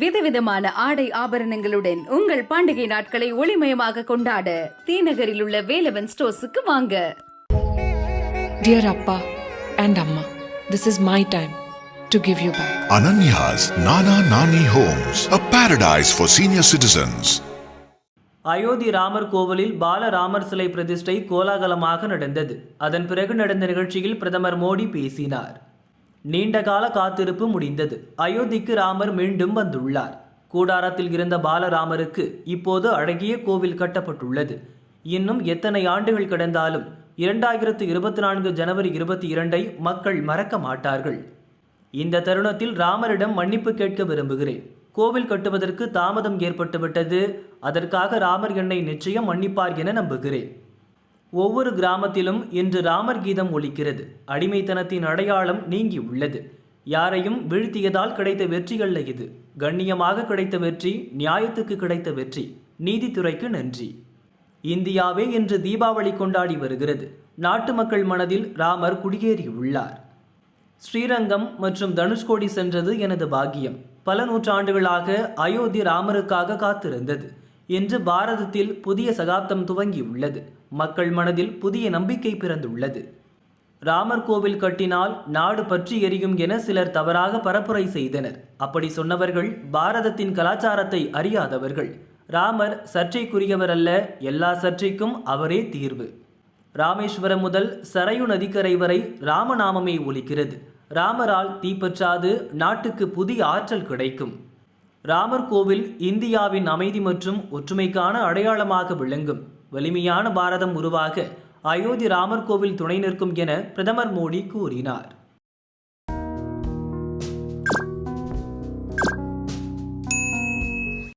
விதவிதமான ஆடை ஆபரணங்களுடன் உங்கள் பண்டிகை நாட்களை ஒளிமயமாக கொண்டாட தீநகரில் உள்ள வேலவன் ஸ்டோர்ஸுக்கு வாங்க Dear Appa and Amma, this is my time to give you back. Ananya's Nana Nani Homes, a paradise for senior citizens. Ayodhya Ramar கோவிலில் பாலராமர் சிலை பிரதிஷ்டை கோலாகலமாக நடந்தது அதன் பிறகு நடந்த நிகழ்ச்சியில் பிரதமர் மோடி பேசினார் நீண்டகால காத்திருப்பு முடிந்தது. அயோத்திக்கு ராமர் மீண்டும் வந்துள்ளார். கூடாரத்தில் இருந்த பாலராமருக்கு இப்போது அழகிய கோவில் கட்டப்பட்டுள்ளது. இன்னும் எத்தனை ஆண்டுகள் கடந்தாலும் இரண்டாயிரத்து இருபத்தி நான்கு ஜனவரி இருபத்தி இரண்டை மக்கள் மறக்க மாட்டார்கள். இந்த தருணத்தில் ராமரிடம் மன்னிப்பு கேட்க விரும்புகிறேன். கோவில் கட்டுவதற்கு தாமதம் ஏற்பட்டுவிட்டது. அதற்காக ராமர் என்னை நிச்சயம் மன்னிப்பார் என நம்புகிறேன். ஒவ்வொரு கிராமத்திலும் இன்று ராமர் கீதம் ஒலிக்கிறது. அடிமைத்தனத்தின் அடையாளம் நீங்கி உள்ளது யாரையும் வீழ்த்தியதால் கிடைத்த வெற்றிகள் இது. கண்ணியமாக கிடைத்த வெற்றி நியாயத்துக்கு கிடைத்த வெற்றி. நீதித்துறைக்கு நன்றி. இந்தியாவே இன்று தீபாவளி கொண்டாடி வருகிறது. நாட்டு மக்கள் மனதில் ராமர் குடியேறியுள்ளார் ஸ்ரீரங்கம் மற்றும் தனுஷ்கோடி சென்றது எனது பாக்கியம். பல நூற்றாண்டுகளாக அயோத்தி ராமருக்காக காத்திருந்தது. இன்று பாரதத்தில் புதிய சகாப்தம் துவங்கியுள்ளது. மக்கள் மனதில் புதிய நம்பிக்கை பிறந்துள்ளது. ராமர் கோவில் கட்டினால் நாடு பற்றி எரியும் என சிலர் தவறாக பரப்புரை செய்தனர். அப்படி சொன்னவர்கள் பாரதத்தின் கலாச்சாரத்தை அறியாதவர்கள். ராமர் சர்ச்சைக்குரியவர் அல்ல எல்லா சர்ச்சைக்கும் அவரே தீர்வு. ராமேஸ்வரம் முதல் சரையு நதிக்கரை வரை ராமநாமமே ஒலிக்கிறது. ராமரால் தீப்பற்றாது நாட்டுக்கு புதிய ஆற்றல் கிடைக்கும். ராமர் கோவில் இந்தியாவின் அமைதி மற்றும் ஒற்றுமைக்கான அடையாளமாக விளங்கும். வலிமையான பாரதம் உருவாக அயோத்தி ராமர் கோவில் துணை நிற்கும் என பிரதமர் மோடி கூறினார்.